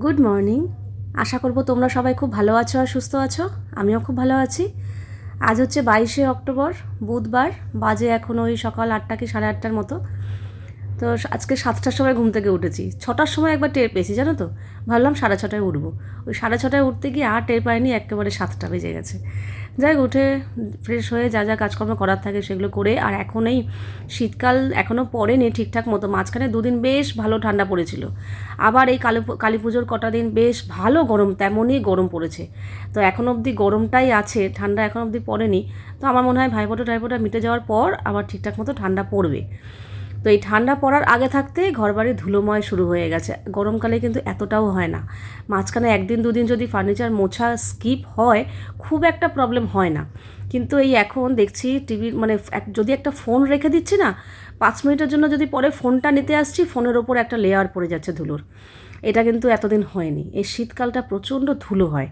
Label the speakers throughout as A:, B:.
A: Good morning আশা করব তোমরা সবাই খুব ভালো আছো আর সুস্থ আছো। আমিও খুব ভালো আছি। আজ হচ্ছে বাইশে অক্টোবর, বুধবার। বাজে এখন ওই সকাল আটটা কি সাড়ে আটটার মতো। তো আজকে সাতটার সময় ঘুম থেকে উঠেছি। ছটার সময় একবার টের পেয়েছি, জানো তো? ভাবলাম সাড়ে ছটায় উঠবো। ওই সাড়ে ছটায় উঠতে গিয়ে আর টের পাইনি, একেবারে সাতটা বেজে গেছে। যাই উঠে ফ্রেশ হয়ে যা যা কাজকর্ম করার থাকে সেগুলো করে আর এখন এই শীতকাল এখনও পড়েনি ঠিকঠাক মতো, মাঝখানে দুদিন বেশ ভালো ঠান্ডা পড়েছিল। আবার এই কালী কালী পুজোর কটা দিন বেশ ভালো গরম, তেমনই গরম পড়েছে। তো এখন অবধি গরমটাই আছে, ঠান্ডা এখন অবধি পড়েনি। তো আমার মনে হয় ভাইফোঁটা টাইফোঁটা মিটে যাওয়ার পর আবার ঠিকঠাক মতো ঠান্ডা পড়বে। তো এই ঠান্ডা পড়ার আগে থাকতেই ঘরবাড়ি ধুলোময় শুরু হয়ে গেছে। গরমকালে কিন্তু এতটাও হয় না। মাঝখানে একদিন দুদিন যদি ফার্নিচার মোছা স্কিপ হয়, খুব একটা প্রবলেম হয় না। কিন্তু এই এখন দেখছি টিভির মানে যদি একটা ফোন রেখে দিচ্ছি না, পাঁচ মিনিটের জন্য যদি পরে ফোনটা নিতে আসছি, ফোনের ওপর একটা লেয়ার পড়ে যাচ্ছে ধুলোর। এটা কিন্তু এতদিন হয়নি। এই শীতকালটা প্রচণ্ড ধুলো হয়।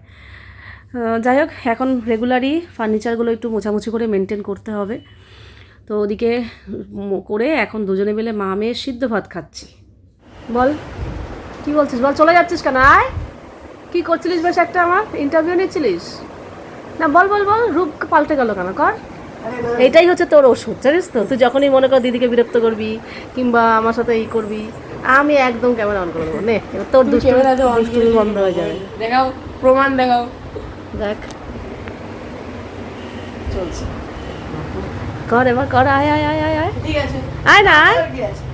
A: যাই হোক, এখন রেগুলারই ফার্নিচারগুলো একটু মোছামুছি করে মেনটেন করতে হবে। তো ওদিকে করে এখন দুজনে মিলে মা মেয়ে সিদ্ধ ভাত খাচ্ছি। বল কি বলছিস? বল চলে যাচ্ছিস কেন? আয়। কি করছিলিস বেশ একটা আমার? ইন্টারভিউ নিচ্ছিলিস? না বল বল বল রূপ পাল্টে গেল কেন? কর। এটাই হচ্ছে তোর ওষুধ জানিস তো? তুই যখনই মনে কর দিদিকে বিরক্ত করবি কিংবা আমার সাথে এই করবি আমি একদম ক্যামেরা অন করে দেবো। নে এবার তোর দুষ্টু দুষ্টুমি বন্ধ হয়ে যাবে।
B: দেখাও প্রমাণ দেখাও।
A: দেখ। চলছে। কর এবার কর আয় আয় আয় আয় আয়।
B: ঠিক আছে।
A: আয় না আয়।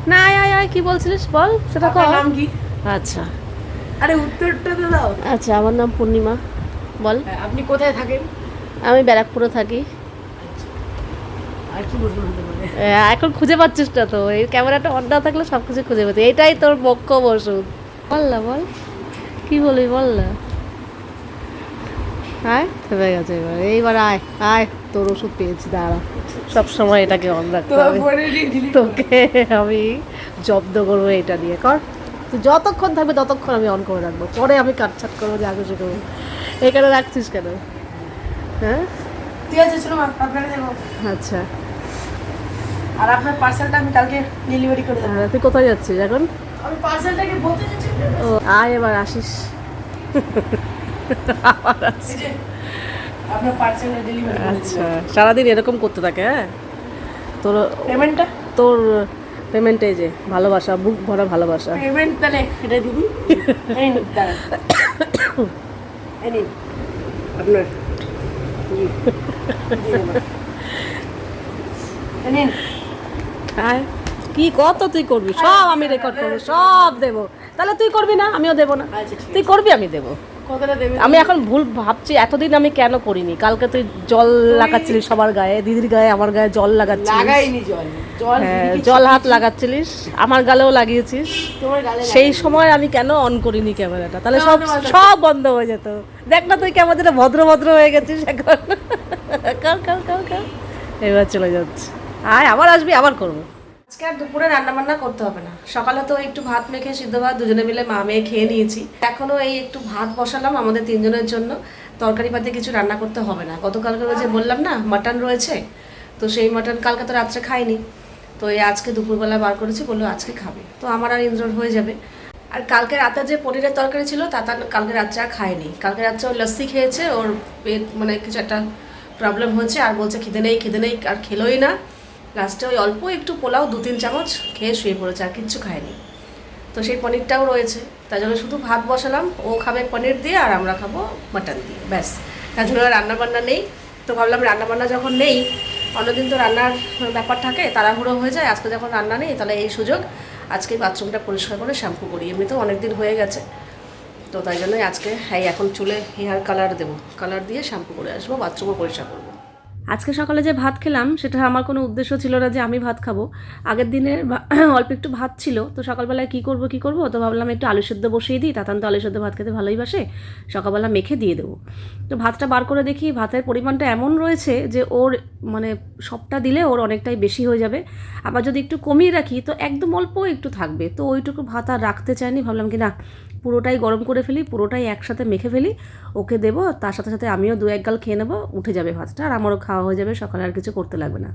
A: না আয় আয় আয় কি বলছিলিস বল? সেটা কর।
B: নাম কি?
A: আচ্ছা।
B: আরে উত্তরটা তো দাও।
A: আচ্ছা আমার নাম পূর্ণিমা। বল।
B: হ্যাঁ, আপনি কোথায় থাকেন?
A: আমি ব্যারাকপুরে থাকি। এ, এখন খুঁজে পাচ্ছিস না তো। এই ক্যামেরাটা অন না থাকলে সব কিছু খুঁজে পাচ্ছি এটাই তোর বক্ষ ওষুধ বল না বল। কি বলি বল না। আয় থেমে গেছে এবার। এইবার আয় আয় তোর ওষুধ পেয়েছি দাঁড়া। সব সময় এটাকে অন রাখতে হবে। তোকে আমি জব্দ করব এটা দিয়ে। কর। তুই যতক্ষণ থাকবে ততক্ষণ আমি অন করে রাখব। পরে আমি কাটছাট করব যে আগে করব। এখানে রাখছিস কেন? হ্যাঁ?
B: ঠিক আছে চলো
A: আচ্ছা।
B: আর আপনার পার্সেলটা আমি কালকে ডেলিভারি করে দেবো।
A: আর তুই কোথায় যাচ্ছিস এখন?
B: আমি পার্সেলটাকে বলতে চাচ্ছি
A: ও আয় এবার আসিস। আবার আসিস।
B: আপনার পার্সেলটা ডেলিভারি
A: আচ্ছা সারাদিন এরকম করতে থাকে হ্যাঁ? তোর
B: পেমেন্টটা
A: তোর পেমেন্টে যে ভালোবাসা বুক ভরা ভালোবাসা।
B: পেমেন্ট তাহলে এটা দিবি। আপনার
A: কি কত তুই করবি? সব আমি রেকর্ড করব সব দেবো। তাহলে তুই করবি না আমিও দেবো না।
B: আচ্ছা
A: তুই করবি আমি দেবো। আমি এখন ভুল ভাবছি এতদিন আমি কেন করিনি? কালকে তুই জল লাগাচ্ছিলিস সবার গায়ে দিদির গায়ে আমার গায়ে জল লাগাচ্ছিলিস।
B: জল।
A: হ্যাঁ জল হাত লাগাচ্ছিলিস আমার গালেও লাগিয়েছিস। সেই সময় আমি কেন অন করিনি ক্যামেরাটা? তাহলে সব সব বন্ধ হয়ে যেত। দেখ না তুই কেমন যেন ভদ্র ভদ্র হয়ে গেছিস এখন। কর কর কর কর এবার চলে যাচ্ছে। আয় আবার আসবি আবার করব। আজকে আর দুপুরে রান্না বান্না করতে হবে না। সকালে তো একটু ভাত মেখে, সিদ্ধ ভাত দুজনে মিলে মা মেয়ে খেয়ে নিয়েছি। এখনও এই একটু ভাত বসালাম আমাদের তিনজনের জন্য। তরকারি পাতে কিছু রান্না করতে হবে না। গতকালকে যে বললাম না, মাটন রয়েছে, তো সেই মাটন কালকে তো রাত্রে খাইনি। তো এই আজকে দুপুরবেলা বার করেছি, বলল আজকে খাবে। তো আমার আর ইন্দ্রর হয়ে যাবে। আর কালকে রাতে যে পনিরের তরকারি ছিল, তা তার কালকে রাত্রে আর খায়নি কালকে রাত্রে ওর লস্যি খেয়েছে, ওর পেট মানে কিছু একটা প্রবলেম হয়েছে, আর বলছে খিদে নেই খিদে নেই, আর খেলোই না। লাস্টে ওই অল্প একটু পোলাও, দু তিন চামচ খেয়ে শুয়ে পড়েছে, আর কিচ্ছু খায়নি। তো সেই পনিরটাও রয়েছে। তার জন্য শুধু ভাত বসালাম, ও খাবে পনির দিয়ে আর আমরা খাব মাটন দিয়ে, ব্যাস। তার জন্য আর রান্না বান্না নেই। তো ভাবলাম রান্না বান্না যখন নেই, অন্যদিন তো রান্নার ব্যাপার থাকে, তাড়াহুড়ো হয়ে যায়, আজকে যখন রান্না নেই, তাহলে এই সুযোগ, আজকে বাথরুমটা পরিষ্কার করে শ্যাম্পু করি। এমনিতেও অনেক দিন হয়ে গেছে। তো তাই জন্যই আজকে হ্যাঁ এখন চুলে হেয়ার কালার দেবো। কালার দিয়ে শ্যাম্পু করে আসব, বাথরুমও পরিষ্কার করব। আজকে সকালে যে ভাত খেলাম, সেটা আমার কোনো উদ্দেশ্য ছিল না যে আমি ভাত খাব। আগের দিনের অল্প একটু ভাত ছিল, তো সকালবেলায় কী করব কী করব? তো ভাবলাম একটু আলু সেদ্ধ বসিয়ে দিই, তাতান তো আলু সেদ্ধ ভাত খেতে ভালোই বাসে। সকালবেলা মেখে দিয়ে দেবো। তো ভাতটা বার করে দেখি, ভাতের পরিমাণটা এমন রয়েছে যে ওর মানে সবটা দিলে ওর অনেকটাই বেশি হয়ে যাবে। আবার যদি একটু কমিয়ে রাখি, তো একদম অল্প একটু থাকবে। তো ওইটুকু ভাত আর রাখতে চাইনি, ভাবলাম কি না পুরোটাই গরম করে ফেলি, পুরোটাই একসাথে মেখে ফেলি। ওকে দেবো, তার সাথে সাথে আমিও দু এক গাল খেয়ে নেব, উঠে যাবে ভাতটা আর আমারও খাওয়া হয়ে যাবে, সকালে আর কিছু করতে লাগবে না।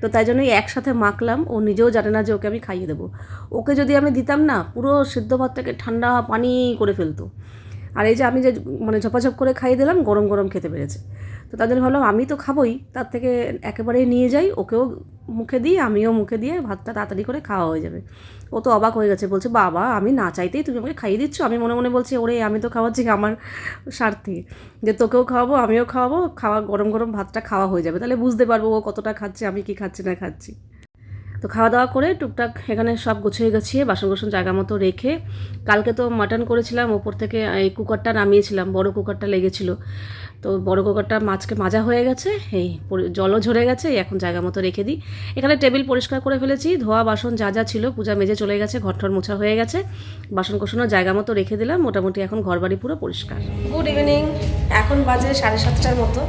A: তো তাই জন্যই একসাথে মাখলাম, ও নিজেও জানে না যে ওকে আমি খাইয়ে দেবো। ওকে যদি আমি দিতাম না, পুরো সিদ্ধ ভাতটাকে ঠান্ডা পানি করে ফেলতো। আর এই যে আমি যে মানে ঝপাঝপ করে খাইয়ে দিলাম, গরম গরম খেতে পেরেছে। তো তাদের ভাবলাম, আমি তো খাবোই। তার থেকে একেবারেই নিয়ে যাই, ওকেও মুখে দিই, আমিও মুখে দিয়ে ভাতটা তাড়াতাড়ি করে খাওয়া হয়ে যাবে। ও তো অবাক হয়ে গেছে, বলছে, বাবা, আমি না চাইতেই তুমি আমাকে খাইয়ে দিচ্ছ? আমি মনে মনে বলছি, ওরে, আমি তো খাওয়াচ্ছি আমার স্বার্থে? যে তোকেও খাওয়াবো, আমিও খাওয়াবো, খাওয়া, গরম গরম ভাতটা খাওয়া হয়ে যাবে। তাহলে বুঝতে পারব ও কতটা খাচ্ছে, আমি কি খাচ্ছি, না খাচ্ছি। তো খাওয়া দাওয়া করে টুকটাক এখানে সব গুছিয়ে গেছিয়ে বাসন কোসন জায়গা মতো রেখে কালকে তো মাটন করেছিলাম, ওপর থেকে এই কুকারটা নামিয়েছিলাম, বড় কুকারটা লেগেছিল। তো বড় কুকারটা মাছকে মাজা হয়ে গেছে, এই জলও ঝরে গেছে এখন জায়গা মতো রেখে দিই। এখানে টেবিল পরিষ্কার করে ফেলেছি, ধোয়া বাসন যা যা ছিল, পূজা মেজে চলে গেছে, ঘরঠর মোছা হয়ে গেছে বাসন কোসনও জায়গা মতো রেখে দিলাম, মোটামুটি এখন ঘরবাড়ি পুরো পরিষ্কার। গুড ইভিনিং এখন বাজে সাড়ে সাতটার মতো।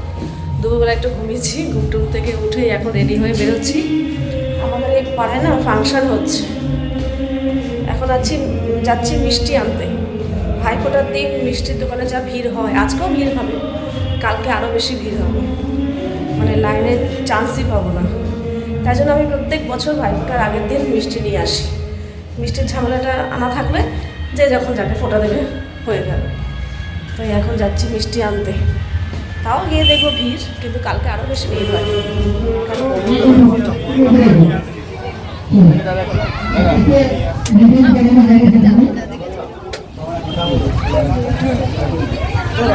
A: দুপুরবেলা একটু ঘুমিয়েছি, ঘুম টুম থেকে উঠে এখন রেডি হয়ে বেরোচ্ছি। আমাদের এই পাড়ায় না ফাংশন হচ্ছে। এখন আছি, যাচ্ছি মিষ্টি আনতে। ভাইফোঁটার দিন মিষ্টির দোকানে যা ভিড় হয়, আজকেও ভিড় হবে, কালকে আরও বেশি ভিড় হবে। মানে লাইনের চান্সই পাবো না। তাই জন্য আমি প্রত্যেক বছর ভাইফোঁটার আগের দিন মিষ্টি নিয়ে আসি। মিষ্টির ঝামেলাটা আনা থাকলে যে যখন যাকে ফোটা দেবে হয়ে গেল তাই এখন যাচ্ছি মিষ্টি আনতে। তাও গিয়ে দেখব ভিড় কিন্তু কালকে আরও বেশি ভিড় হয়।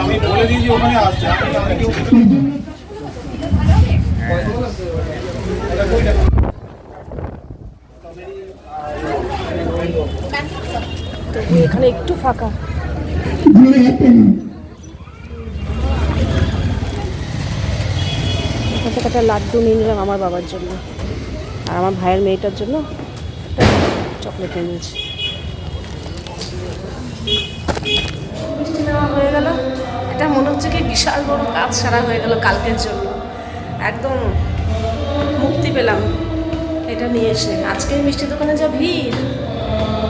C: আমি বলে দিয়েছি ওখানে আসছে আমি আমি কেউ
A: তবু এখানে একটু ফাঁকা এখান থেকে একটা লাড্ডু নিয়ে নিলাম আমার বাবার জন্য। আর আমার ভাইয়ের মেয়েটার জন্য চকলেট নিয়ে নিয়েছি। মিষ্টি নেওয়া হয়ে গেল। এটা মনে হচ্ছে কি বিশাল বড় কাজ সারা হয়ে গেল কালকের জন্য। একদম মুক্তি পেলাম এটা নিয়ে এসে। আজকে মিষ্টির দোকানে যা ভিড়,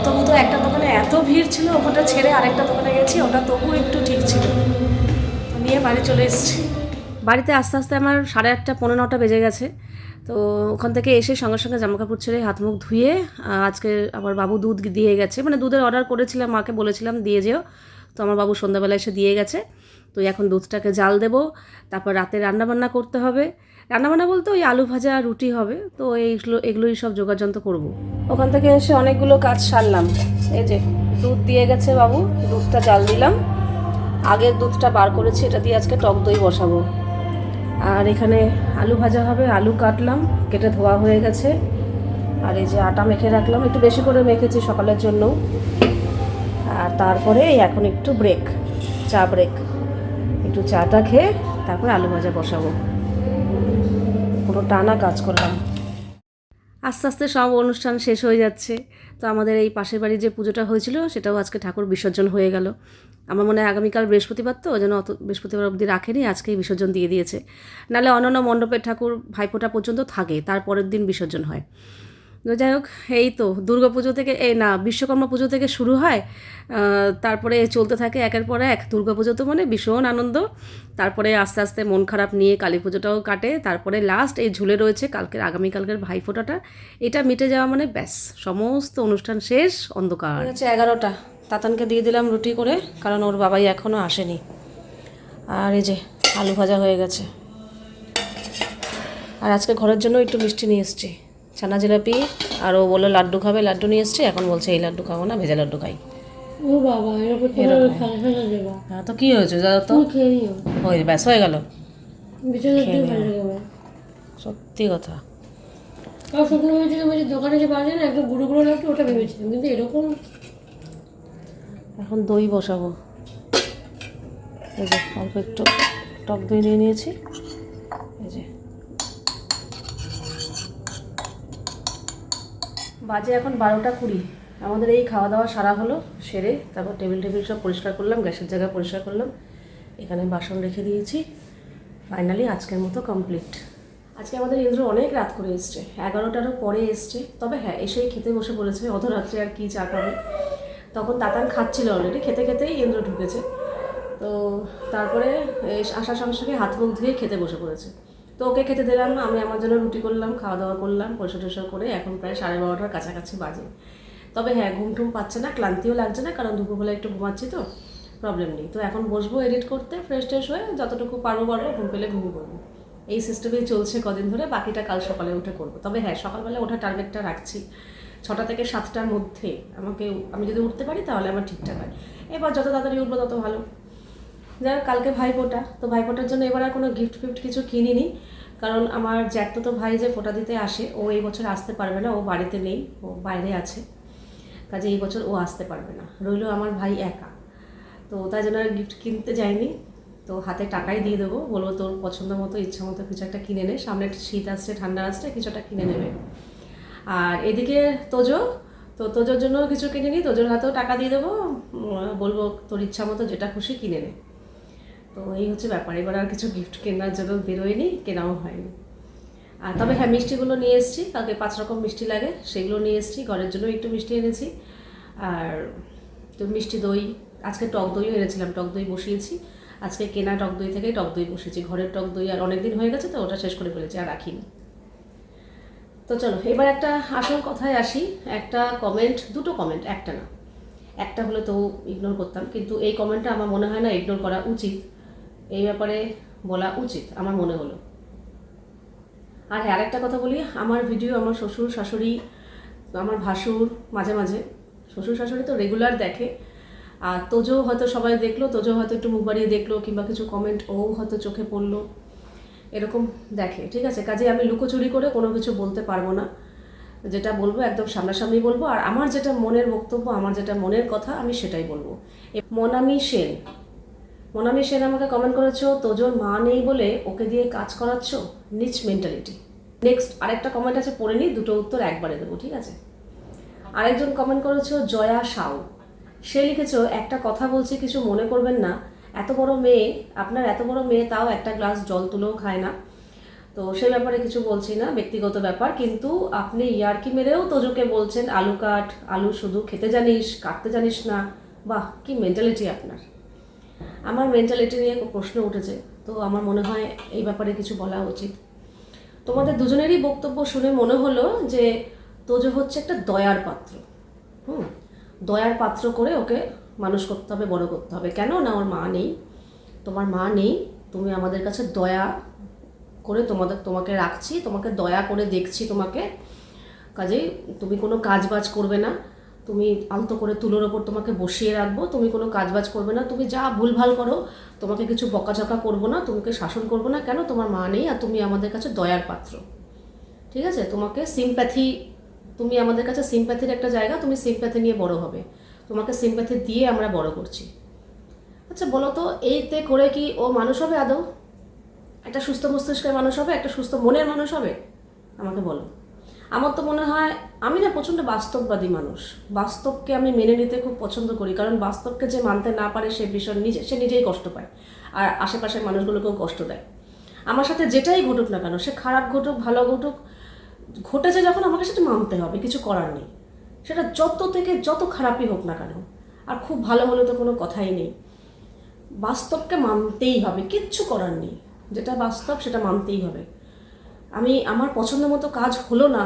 A: তবু তো একটা দোকানে এত ভিড় ছিল ওটা ছেড়ে আরেকটা দোকানে গেছি, ওটা তবু একটু ঠিক ছিল। নিয়ে বাড়ি চলে এসেছি। বাড়িতে আস্তে আস্তে আমার সাড়ে আটটা পনেরো নটা বেজে গেছে। তো ওখান থেকে এসে সঙ্গে সঙ্গে জামাকাপড় ছেড়ে হাত মুখ ধুয়ে আজকে আমার বাবু দুধ দিয়ে গেছে। মানে দুধের অর্ডার করেছিলাম, মাকে বলেছিলাম, দিয়ে যেও। তো আমার বাবু সন্ধ্যাবেলা এসে দিয়ে গেছে। তো এখন দুধটাকে জাল দেবো, তারপর রাতে রান্নাবান্না করতে হবে। রান্নাবান্না বলতে ওই আলু ভাজা, রুটি হবে। তো এইগুলো, এগুলোই সব যোগাযন্ত্র করব। ওখান থেকে এসে অনেকগুলো কাজ সারলাম। এই যে, দুধ দিয়ে গেছে বাবু, দুধটা জাল দিলাম। আগের দুধটা বার করেছি, এটা দিয়ে আজকে টক দই বসাবো। আর এখানে আলু ভাজা হবে, আলু কাটলাম, কেটে ধোয়া হয়ে গেছে। আর এই যে আটা মেখে রাখলাম, একটু বেশি করে মেখেছি সকালের জন্য। আর তারপরে এখন একটু ব্রেক চা ব্রেক একটু চাটা খেয়ে তারপরে আলু ভাজা বসাবো। পুরো টানা কাজ করলাম। আস্তে আস্তে সব অনুষ্ঠান শেষ হয়ে যাচ্ছে। তো আমাদের এই পাশের বাড়ির যে পুজোটা হয়েছিল, সেটাও আজকে ঠাকুর বিসর্জন হয়ে গেল। আমার মনে হয় আগামীকাল বৃহস্পতিবার তো যেন অত বৃহস্পতিবার অবধি রাখেনি, আজকেই বিসর্জন দিয়ে দিয়েছে। নাহলে অন্যান্য মণ্ডপের ঠাকুর ভাইফোঁটা পর্যন্ত থাকে, তারপরের দিন বিসর্জন হয়। তো যাই হোক, এই তো দুর্গা পুজো থেকে এই না, বিশ্বকর্মা পুজো থেকে শুরু হয় তারপরে চলতে থাকে একের পর এক। দুর্গা পুজো তো মানে ভীষণ আনন্দ। তারপরে আস্তে আস্তে মন খারাপ নিয়ে কালী পুজোটাও কাটে। তারপরে লাস্ট এই ঝুলে রয়েছে কালকের, আগামীকালকের ভাইফোঁটাটা এটা মিটে যাওয়া মানে ব্যাস, সমস্ত অনুষ্ঠান শেষ, অন্ধকার। হচ্ছে এগারোটা। তাতানকে দিয়ে দিলাম রুটি করে, কারণ ওর বাবাই এখনও আসেনি। আর এই যে আলু ভাজা হয়ে গেছে। আর আজকে ঘরের জন্য একটু মিষ্টি নিয়ে এসেছি। ছানা জিলাপি আর ও বলল লাড্ডু খাবে লাড্ডু নিয়ে এসেছি এখন বলছে এই লাড্ডু খাব না ভেজা লাড্ডু খাই।
D: ও বাবা
A: হ্যাঁ তো কী হয়েছে দাদা তো? হয়ে ব্যাস হয়ে গেল। সত্যি কথা।
D: শুকনো যে দোকানে যে পাওয়া যায় না একদম গুঁড়ো গুঁড়ো লাগতো ওটা ভেবেছিলাম কিন্তু এরকম
A: এখন দই বসাবো। এই যে অল্প একটু টক দই নিয়ে নিয়েছি এই যে বাজে এখন বারোটা কুড়ি। আমাদের এই খাওয়া দাওয়া সারা হলো, সেরে তারপর টেবিল টেবিল সব পরিষ্কার করলাম, গ্যাসের জায়গা পরিষ্কার করলাম। এখানে বাসন রেখে দিয়েছি। ফাইনালি আজকের মতো কমপ্লিট আজকে আমাদের ইন্দ্র অনেক রাত করে এসছে, এগারোটারও পরে এসছে। তবে হ্যাঁ এসেই খেতে বসে পড়েছে অধরাত্রে আর কি চা খাবে। তখন তাতান খাচ্ছিল অলরেডি খেতে খেতেই ইন্দ্র ঢুকেছে। তো তারপরে আসার সঙ্গে সঙ্গে হাত মুখ ধুয়ে খেতে বসে পড়েছে। তো ওকে খেতে দিলাম, আমি আমার জন্য রুটি করলাম খাওয়া দাওয়া করলাম পরিষ্কার টরিষ্কার করে এখন প্রায় সাড়ে বারোটার কাছাকাছি বাজে। তবে হ্যাঁ ঘুম টুম পাচ্ছে না, ক্লান্তিও লাগছে না, কারণ দুপুরবেলা একটু ঘুমাচ্ছি তো প্রবলেম নেই। তো এখন বসবো এডিট করতে ফ্রেশ ট্রেশ হয়ে যতটুকু পারব পারব ঘুম পেলে ঘুমিয়ে পড়ব। এই সিস্টেমেই চলছে কদিন ধরে, বাকিটা কাল সকালে উঠে করব। তবে হ্যাঁ সকালবেলা ওঠার টার্গেটটা রাখছি। ছটা থেকে সাতটার মধ্যে আমাকে, আমি যদি উঠতে পারি তাহলে আমার ঠিকঠাক হয়। এবার যত তাড়াতাড়ি উঠবো তত ভালো। যাই হোক, কালকে ভাইফোঁটা তো ভাইফোঁটার জন্য এবার আর কোনো গিফট ফিফট কিছু কিনিনি। কারণ আমার জ্যাঠতো তো ভাই যে ফোঁটা দিতে আসে ও এই বছর আসতে পারবে না ও বাড়িতে নেই ও বাইরে আছে। কাজে এই বছর ও আসতে পারবে না। রইল আমার ভাই একা। তো তাই জন্য আর গিফট কিনতে যায়নি তো হাতে টাকাই দিয়ে দেবো। বলব তোর পছন্দ মতো ইচ্ছা মতো কিছু একটা কিনে নে। সামনে একটা শীত আসছে ঠান্ডা আসছে কিছু একটা কিনে নেবে। আর এদিকে তোজো তো তোজোর জন্য কিছু কিনে নিই তোজোর হাতেও টাকা দিয়ে দেবো। বলব তোর ইচ্ছা মতো যেটা খুশি কিনে নে। তো এই হচ্ছে ব্যাপার। এবার আর কিছু গিফট কেনার জন্য বেরোয়নি কেনাও হয়নি। আর তবে হ্যাঁ মিষ্টিগুলো নিয়ে এসেছি। কালকে পাঁচ রকম মিষ্টি লাগে, সেগুলো নিয়ে এসেছি। ঘরের জন্য একটু মিষ্টি এনেছি। আর তো মিষ্টি দই, আজকে টক দইও এনেছিলাম, টক দই বসিয়েছি। আজকে কেনা টক দই থেকেই টক দই বসিয়েছি। ঘরের টক দই আর অনেক দিন হয়ে গেছে তো, ওটা শেষ করে ফেলেছি, আর রাখিনি। তো চলো, এবার একটা আসল কথায় আসি। একটা কমেন্ট দুটো কমেন্ট একটা না। একটা হলে তো ইগনোর করতাম, কিন্তু এই কমেন্টটা আমার মনে হয় না ইগনোর করা উচিত। এই ব্যাপারে বলা উচিত, আমার মনে হলো। আর হ্যাঁ আরেকটা কথা বলি, আমার ভিডিও আমার শ্বশুর, শাশুড়ি, আমার ভাসুর মাঝে মাঝে, শ্বশুর, শাশুড়ি তো রেগুলার দেখে, আর তোজো হয়তো সবাই দেখল, তোজো হয়তো একটু মুখ বাড়িয়ে দেখল, কিংবা কিছু কমেন্ট ও হয়তো চোখে পড়ল, এরকম দেখে, ঠিক আছে? কাজে আমি লুকোচুরি করে কোনো কিছু বলতে পারব না, যেটা বলব, একদম সামনাসামনি বলব, আর আমার যেটা মনের বক্তব্য, আমার যেটা মনের কথা, আমি সেটাই বলব। মনামি সেন মনামি সেন আমাকে কমেন্ট করেছ তোজোর মা নেই বলে ওকে দিয়ে কাজ করাচ্ছ? নিচ মেন্টালিটি নেক্সট আরেকটা কমেন্ট আছে, পড়ে নিই, দুটো উত্তর একবারে দেবো, ঠিক আছে? আরেকজন কমেন্ট করেছ, জয়া সাউ। সে লিখেছো, একটা কথা বলছি, কিছু মনে করবেন না। এত বড় মেয়ে, আপনার এত বড় মেয়ে, তাও একটা গ্লাস জল তুলেও খায় না। তো সে ব্যাপারে কিছু বলছি না, ব্যক্তিগত ব্যাপার। কিন্তু আপনি ইয়ার্কি মেরেও তোজোকে বলছেন, আলু কাট, আলু শুধু খেতে জানিস, কাটতে জানিস না। বাহ, কি মেন্টালিটি আপনার। আমার মেন্টালিটি নিয়ে প্রশ্ন উঠেছে, তো আমার মনে হয় এই ব্যাপারে কিছু বলা উচিত। তোমাদের দুজনেরই বক্তব্য শুনে মনে হলো যে তোজো হচ্ছে একটা দয়ার পাত্র। হুম, দয়ার পাত্র করে ওকে মানুষ করতে হবে, বড় করতে হবে। কেন না ওর মা নেই? তোমার মা নেই, তুমি আমাদের কাছে দয়া করে তোমাদের, তোমাকে রাখছি, তোমাকে দয়া করে দেখছি তোমাকে। কাজেই তুমি কোনো কাজ বাজ করবে না। তুমি আলতো করে তুলোর ওপর তোমাকে বসিয়ে রাখব, তুমি কোনো কাজ বাজ করবে না, তুমি যা ভুলভাল করো, তোমাকে কিছু বকাঝকা করব না, তোমাকে শাসন করব না, কেন তোমার মা নেই আর তুমি আমাদের কাছে দয়ার পাত্র। ঠিক আছে? তোমাকে সিম্প্যাথি তুমি আমাদের কাছে সিম্প্যাথির একটা জায়গা, তুমি সিম্প্যাথি নিয়ে বড় হবে। তোমাকে সিম্প্যাথি দিয়ে আমরা বড় করছি। আচ্ছা বলো তো, এইতে করে কি ও মানুষ হবে আদৌ? একটা সুস্থ মস্তিষ্কের মানুষ হবে? একটা সুস্থ মনের মানুষ হবে? আমাকে বলো। আমার তো মনে হয় আমি না প্রচণ্ড বাস্তববাদী মানুষ। বাস্তবকে আমি মেনে নিতে খুব পছন্দ করি, কারণ বাস্তবকে যে মানতে না পারে সে ভীষণ নিজে সে নিজেই কষ্ট পায় আর আশেপাশের মানুষগুলোকেও কষ্ট দেয়। আমার সাথে যেটাই ঘটুক না কেন, সে খারাপ ঘটুক, ভালো ঘটুক, ঘটেছে যখন আমাকে সেটা মানতে হবে, কিছু করার নেই। সেটা যত থেকে যত খারাপই হোক না কেন, আর খুব ভালো হলে তো কোনো কথাই নেই। বাস্তবকে মানতেই হবে, কিচ্ছু করার নেই। যেটা বাস্তব সেটা মানতেই হবে। আমি আমার পছন্দ মতো কাজ হলো না।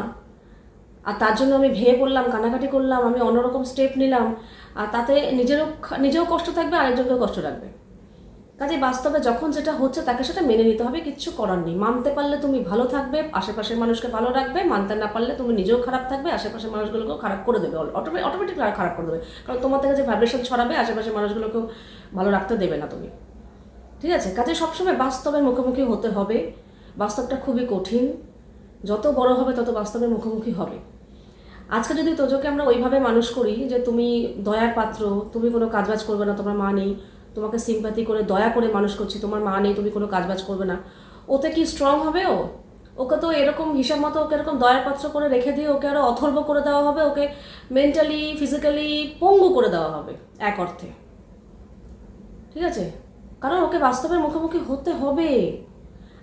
A: আর তার জন্য আমি ভেঙে পড়লাম কানাকাটি করলাম, আমি অন্যরকম স্টেপ নিলাম। আর তাতে নিজেরও নিজেও কষ্ট থাকবে, আরেকজনকেও কষ্ট রাখবে কাজে বাস্তবে যখন যেটা হচ্ছে তাকে সেটা মেনে নিতে হবে, কিচ্ছু করার নেই। মানতে পারলে তুমি ভালো থাকবে, আশেপাশের মানুষকে ভালো রাখবে, মানতে না পারলে তুমি নিজেও খারাপ থাকবে, আশেপাশের মানুষগুলোকেও খারাপ করে দেবে। অটোমেটিক খারাপ করে দেবে। কারণ তোমার থেকে যে ভাইব্রেশন ছড়াবে, আশেপাশের মানুষগুলোকেও ভালো রাখতে দেবে না তুমি। ঠিক আছে? কাজে সবসময় বাস্তবের মুখোমুখি হতে হবে। বাস্তবটা খুবই কঠিন। যত বড় হবে, তত বাস্তবের মুখোমুখি হবে। আজকে যদি তোজোকে আমরা ওইভাবে মানুষ করি যে তুমি দয়ার পাত্র, তুমি কোনো কাজবাজ করবে না, তোমার মা নেই, তোমাকে সিম্প্যাথি করে, দয়া করে মানুষ করছি, তোমার মা নেই, তুমি কোনো কাজবাজ করবে না, ওতে কি স্ট্রং হবে ও? ওকে তো এরকম হিসাব মতো ওকে এরকম দয়ার পাত্র করে রেখে দিয়ে ওকে আরও অথর্ব করে দেওয়া হবে, ওকে মেন্টালি ফিজিক্যালি পঙ্গু করে দেওয়া হবে, এক অর্থে। ঠিক আছে? কারণ ওকে বাস্তবের মুখোমুখি হতে হবে।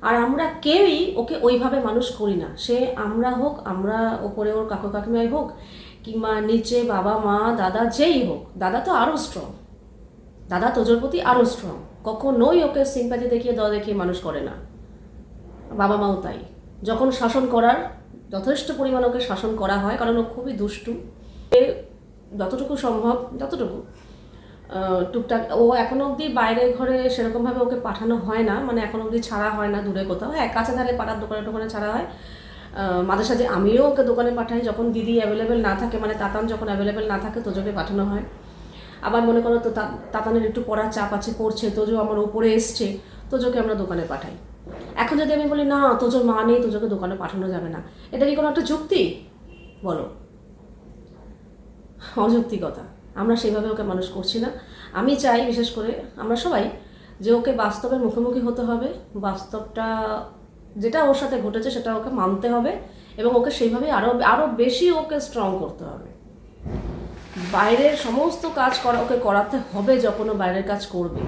A: আর আমরা কেউই ওকে ওইভাবে মানুষ করি না। সে আমরা হোক, আমরা ওপরে ওর কাকু কাকিমাই হোক, কিংবা নিচে বাবা, মা, দাদা যেই হোক, দাদা তো আরও স্ট্রং দাদা তোজোর প্রতি আরও স্ট্রং কখনোই ওকে সিম্প্যাথি দেখিয়ে, দয়া দেখিয়ে মানুষ করে না। বাবা মাও তাই। যখন শাসন করার যথেষ্ট পরিমাণ ওকে শাসন করা হয়, কারণ ও খুবই দুষ্টু যতটুকু সম্ভব, যতটুকু। টুকটাক, ও এখনও অবধি বাইরে ঘরে সেরকমভাবে ওকে পাঠানো হয় না মানে এখনও অবধি ছাড়া হয় না দূরে কোথাও। হ্যাঁ কাছে ধারে পাড়ার দোকানে টোকানে ছাড়া হয়। মাঝে সাঝে আমিও ওকে দোকানে পাঠাই, যখন দিদি অ্যাভেলেবেল না থাকে মানে তাতান যখন অ্যাভেলেবেল না থাকে, তোজোকে পাঠানো হয়। আবার মনে করো তো তাতানের একটু পড়ার চাপ আছে, পড়ছে, তোজো আমার উপরে এসছে, তোজোকে আমরা দোকানে পাঠাই। এখন যদি আমি বলি, না তোজোর মা নেই, তোজোকে দোকানে পাঠানো যাবে না। এটা কি কোনো একটা যুক্তি? বলো। অযৌক্তিকতা। আমরা সেইভাবে ওকে মানুষ করছি না। আমি চাই বিশেষ করে আমরা সবাই যে ওকে বাস্তবের মুখোমুখি হতে হবে, বাস্তবটা যেটা ওর সাথে ঘটেছে সেটা ওকে মানতে হবে এবং ওকে সেইভাবে আরও আরও বেশি ওকে স্ট্রং করতে হবে। বাইরের সমস্ত কাজ করা, ওকে করাতে হবে যখন ও বাইরের কাজ করবে।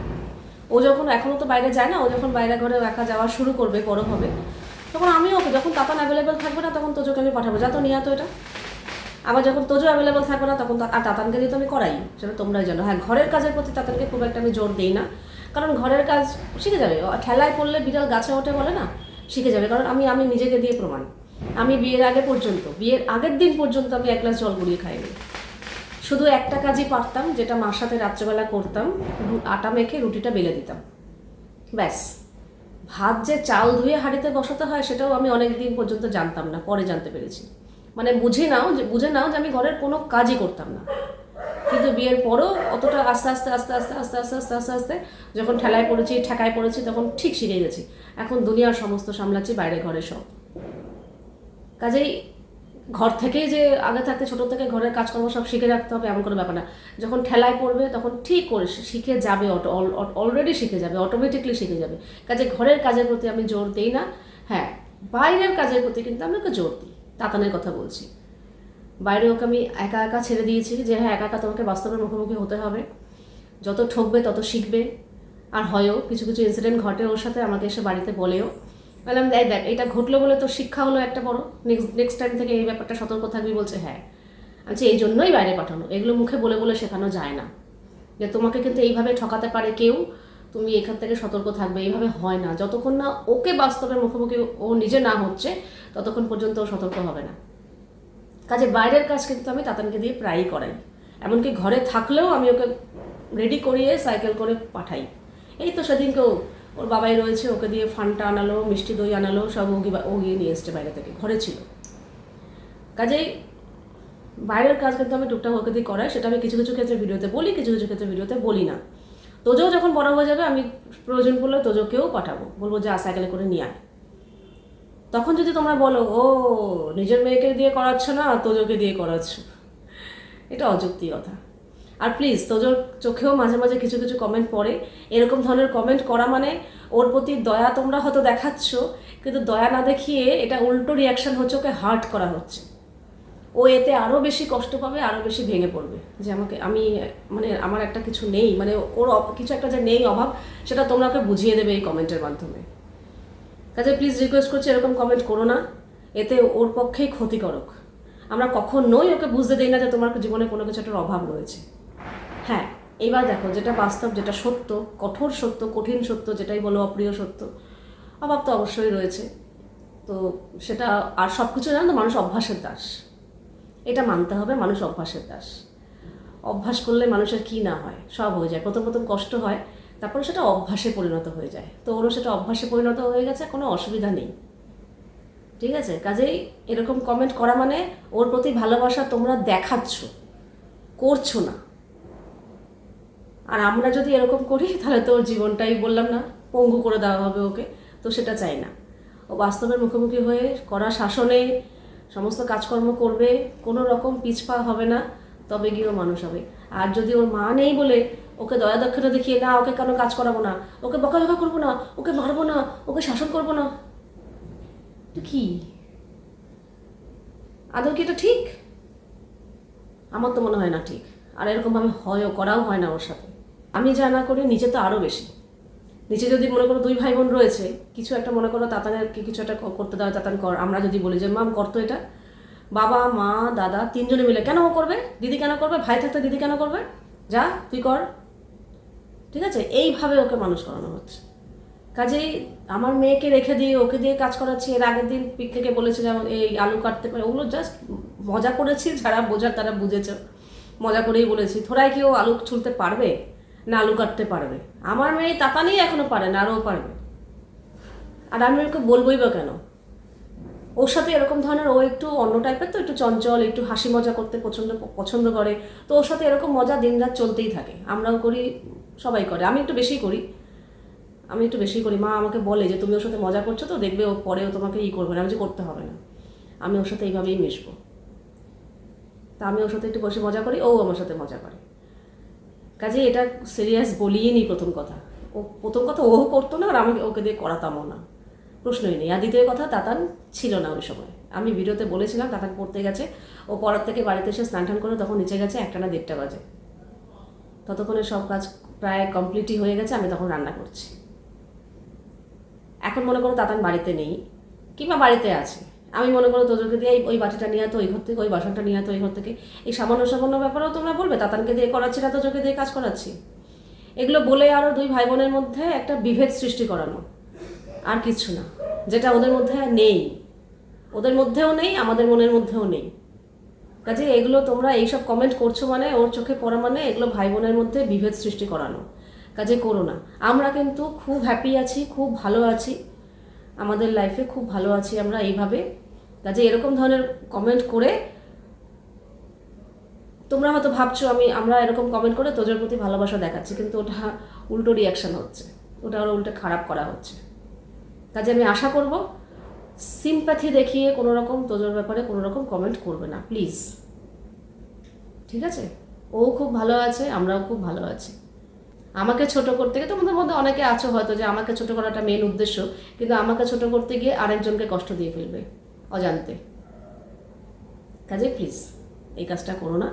A: ও যখন এখনও তো বাইরে যায় না, ও যখন বাইরে ঘরে একা যাওয়া শুরু করবে, বড় হবে, তখন আমি ওকে, যখন তাতান অ্যাভেলেবেল থাকবে না, তখন তোজোকে আমি পাঠাবো। যা তো নিয়ে তো এটা। আবার যখন তোজো অ্যাভেলেবল থাকবে না, তখন তা- আর তাতানকে দিয়ে তো আমি করাই। সেটা তোমরাই জানো। হ্যাঁ ঘরের কাজের প্রতি তাতানকে খুব একটা আমি জোর দিই না। কারণ ঘরের কাজ শিখে যাবে। ঠেলায় পড়লে বিড়াল গাছে ওঠে বলে না? শিখে যাবে। কারণ আমি আমি নিজেকে দিয়ে প্রমাণ। আমি বিয়ের আগে পর্যন্ত, বিয়ের আগের দিন পর্যন্ত আমি এক গ্লাস জল গুলিয়ে খাইনি। শুধু একটা কাজই পারতাম, যেটা মার সাথে রাত্রেবেলা করতাম। আটা মেখে রুটিটা বেলে দিতাম। ব্যাস। ভাত যে চাল ধুয়ে হাঁড়িতে বসাতে হয়, সেটাও আমি অনেক দিন পর্যন্ত জানতাম না। পরে জানতে পেরেছি। মানে বুঝে নাও যে, বুঝে নাও যে আমি ঘরের কোনো কাজই করতাম না। কিন্তু বিয়ের পরও অতটা আস্তে আস্তে আস্তে আস্তে আস্তে আস্তে আস্তে আস্তে আস্তে যখন ঠেলায় পড়েছি, ঠেকায় পড়েছি, তখন ঠিক শিখে গেছি। এখন দুনিয়ার সমস্ত সামলাচ্ছি, বাইরে ঘরে সব। কাজেই ঘর থেকেই যে আগে থাকতে, ছোট থেকে ঘরের কাজকর্ম সব শিখে রাখতে হবে, এমন কোনো ব্যাপার না। যখন ঠেলায় পড়বে, তখন ঠিক করে শিখে যাবে অটো অলরেডি শিখে যাবে অটোমেটিকলি শিখে যাবে। কাজে ঘরের কাজের প্রতি আমি জোর দিই না। হ্যাঁ বাইরের কাজের প্রতি কিন্তু আমি ওকে জোর দিই। তাতানের কথা বলছি। বাইরে ওকে আমি একা একা ছেড়ে দিয়েছি যে হ্যাঁ একা একা তোমাকে বাস্তবের মুখোমুখি হতে হবে। যত ঠকবে, তত শিখবে। আর হয়ও কিছু কিছু ইনসিডেন্ট ঘটে ওর সাথে, আমাকে এসে বাড়িতে বলেও। বললাম দেখ দেখ, এটা ঘটলো বলে তো শিক্ষা হলো একটা বড়। নেক্সট নেক্সট টাইম থেকে এই ব্যাপারটা সতর্ক থাকবি, বলছে হ্যাঁ। আচ্ছা এই জন্যই বাইরে পাঠানো। এগুলো মুখে বলে বলে শেখানো যায় না। যে তোমাকে কিন্তু এইভাবে ঠকাতে পারে কেউ তুমি এখান থেকে সতর্ক থাকবে, এইভাবে হয় না। যতক্ষণ না ওকে বাস্তবের মুখোমুখি ও নিজে না হচ্ছে, ততক্ষণ পর্যন্ত ও সতর্ক হবে না। কাজে বাইরের কাজ কিন্তু আমি তাতানকে দিয়ে প্রায়ই করাই। এমনকি ঘরে থাকলেও আমি ওকে রেডি করিয়ে সাইকেল করে পাঠাই। এই তো সেদিনকেও ওর বাবাই রয়েছে, ওকে দিয়ে ফান্টা আনালো, মিষ্টি দই আনালো, সব ও ও গিয়ে নিয়ে এসছে বাইরে থেকে, ঘরে ছিল। কাজেই বাইরের কাজ কিন্তু আমি টুকটাক ওকে দিয়ে করাই, সেটা আমি কিছু কিছু ক্ষেত্রে ভিডিওতে বলি, কিছু কিছু ক্ষেত্রে ভিডিওতে বলি না। তোজো যখন বড় হয়ে যাবে, আমি প্রয়োজন পড়লে তোজোকেও পাঠাবো। বলব, যে যা সাইকেলে করে নিয়ে আয়। তখন যদি তোমরা বলো, ও, নিজের মেয়েকে দিয়ে করাচ্ছ না তোজোকে দিয়ে করাচ্ছ? এটা অযুক্তি কথা। আর প্লিজ তোজোর চোখেও মাঝে মাঝে কিছু কিছু কমেন্ট পড়ে। এরকম ধরনের কমেন্ট করা মানে ওর প্রতি দয়া তোমরা হয়তো দেখাচ্ছ, কিন্তু দয়া না দেখিয়ে এটা উল্টো রিয়াকশন হচ্ছে, ওকে হার্ট করা হচ্ছে। ও এতে আরও বেশি কষ্ট পাবে আরও বেশি ভেঙে পড়বে। যে আমাকে, আমি মানে আমার একটা কিছু নেই মানে ওর কিছু একটা যে নেই অভাব, সেটা তোমরা ওকে বুঝিয়ে দেবে এই কমেন্টের মাধ্যমে। কাজে প্লিজ রিকোয়েস্ট করছি, এরকম কমেন্ট করো না। এতে ওর পক্ষেই ক্ষতিকারক। আমরা কখনোই ওকে বুঝতে দিই না যে তোমার জীবনে কোনো কিছু একটা অভাব রয়েছে। হ্যাঁ এইবার দেখো, যেটা বাস্তব, যেটা সত্য, কঠোর সত্য, কঠিন সত্য, যেটাই বলো অপ্রিয় সত্য, অভাব তো অবশ্যই রয়েছে। তো সেটা, আর সব কিছু জানো মানুষ অভ্যাসের দাস। এটা মানতে হবে মানুষ অভ্যাসের দাস। অভ্যাস করলে মানুষের কি না হয়, সব হয়ে যায়। প্রথম প্রথম কষ্ট হয়, তারপরে সেটা অভ্যাসে পরিণত হয়ে যায়। তো ওরও সেটা অভ্যাসে পরিণত হয়ে গেছে, কোনো অসুবিধা নেই। ঠিক আছে? কাজেই এরকম কমেন্ট করা মানে ওর প্রতি ভালোবাসা তোমরা দেখাচ্ছ, করছ না। আর আমরা যদি এরকম করি, তাহলে তো ওর জীবনটাই বললাম না, পঙ্গু করে দেওয়া হবে ওকে, তো সেটা চাই না। ও বাস্তবের মুখোমুখি হয়ে করা শাসনে সমস্ত কাজকর্ম করবে, কোনো রকম পিছপা হবে না, তবে গিয়েও মানুষ হবে। আর যদি ওর মা নেই বলে ওকে দয়া দক্ষতা দেখিয়ে, না, ওকে কেন কাজ করাবো না? ওকে বকাঝকা করব না? ওকে মারবো না? ওকে শাসন করব না? এটা কি? আদৌ কি এটা ঠিক? আমার তো মনে হয় না ঠিক। আর এরকমভাবে হয়ও করাও হয় না ওর সাথে। আমি যা না করি, নিজে তো আরও বেশি। নিচে যদি মনে করো দুই ভাই বোন রয়েছে, কিছু একটা মনে করো তাতানের কি কিছু একটা করতে দাও, তাতান কর। আমরা যদি বলি যে, মাম, কর তো এটা। বাবা, মা, দাদা তিনজনে মিলে কেন করবে? দিদি কেন করবে? ভাই থাকতে দিদি কেন করবে? যা, তুই কর। ঠিক আছে? এইভাবে ওকে মানুষ করানো হচ্ছে। কাজেই আমার মেয়েকে রেখে দিয়ে, ওকে দিয়ে কাজ করাচ্ছি। এর আগের দিন পিকনিকে বলেছিলাম এই আলু কাটতে পারে। ওগুলো জাস্ট মজা করেছি, যারা বোঝার তারা বুঝেছে। মজা করেই বলেছি। থোড়ায় কি ও আলু ছুলতে পারবে? না আলু কাটতে পারবে। আমার মেয়ে তাকানেই এখনও পারে না আরও পারবে। আর আমি ওকে বলবোই বা কেন? ওর সাথে এরকম ধরনের, ও একটু অন্য টাইপের তো, একটু চঞ্চল, একটু হাসি মজা করতে পছন্দ পছন্দ করে। তো ওর সাথে এরকম মজা দিনরাত চলতেই থাকে। আমরাও করি, সবাই করে। আমি একটু বেশি করি। আমি একটু বেশি করি। মা আমাকে বলে যে, তুমি ওর সাথে মজা করছ তো, দেখবে ও পরেও তোমাকে ই করবে না। আমি যে করতে হবে না। আমি ওর সাথে এইভাবেই মিশবো। তা আমি ওর সাথে একটু বসে মজা করি, ও আমার সাথে মজা করে। কাজে এটা সিরিয়াস বলিয়ে নি প্রথম কথা। ও প্রথম কথা ও করতো না আর আমাকে ওকে দিয়ে করাতামও না। প্রশ্নই নেই। আর দ্বিতীয় কথা, তাতান ছিল না ওই সময়। আমি ভিডিওতে বলেছিলাম, তাতান পড়তে গেছে। ও পড়ার থেকে বাড়িতে এসে স্নান টান করে তখন নিচে গেছে, একটা না দেড়টা বাজে। ততক্ষণে সব কাজ প্রায় কমপ্লিটই হয়ে গেছে, আমি তখন রান্না করছি। এখন মনে করো তাতান বাড়িতে নেই, কিংবা বাড়িতে আছে। আমি মনে করো তোদেরকে দিয়ে ওই বাটিটা নিয়ে তো ওই ঘর থেকে, ওই বাসনটা নিয়ে তো ওই ঘর থেকে। এই সামান্য সামান্য ব্যাপারেও তোমরা বলবে, তাতানকে দিয়ে করাচ্ছি না তোজোকে দিয়ে কাজ করাচ্ছি। এগুলো বলে আরও দুই ভাই বোনের মধ্যে একটা বিভেদ সৃষ্টি করানো। আর কিছু না, যেটা ওদের মধ্যে নেই। ওদের মধ্যেও নেই, আমাদের মনের মধ্যেও নেই। কাজে এগুলো তোমরা এইসব কমেন্ট করছ মানে ওর চোখে পড়া মানে এগুলো ভাই বোনের মধ্যে বিভেদ সৃষ্টি করানো। কাজে করো না। আমরা কিন্তু খুব হ্যাপি আছি, খুব ভালো আছি। আমাদের লাইফে খুব ভালো আছি আমরা এইভাবে। কাজে এরকম ধরনের কমেন্ট করে তোমরা হয়তো ভাবছ আমি, আমরা এরকম কমেন্ট করে তোদের প্রতি ভালোবাসা দেখাচ্ছি, কিন্তু ওটা উল্টো রিয়াকশন হচ্ছে। ওটা আরও উল্টো খারাপ করা হচ্ছে। কাজে আমি আশা করব সিম্প্যাথি দেখিয়ে কোনো রকম তোজোর ব্যাপারে কোনো রকম কমেন্ট করবে না প্লিজ ঠিক আছে? ও খুব ভালো আছে, আমরাও খুব ভালো আছি। আমাকে ছোট করতে গিয়ে, তোমাদের মধ্যে অনেকে আছো হয়তো যে আমাকে ছোট করাটা মেন উদ্দেশ্য, কিন্তু আমাকে ছোট করতে গিয়ে আরেকজনকে কষ্ট দিয়ে ফেলবে। অজান্তে। কাজে প্লিজ এই কাজটা করো না।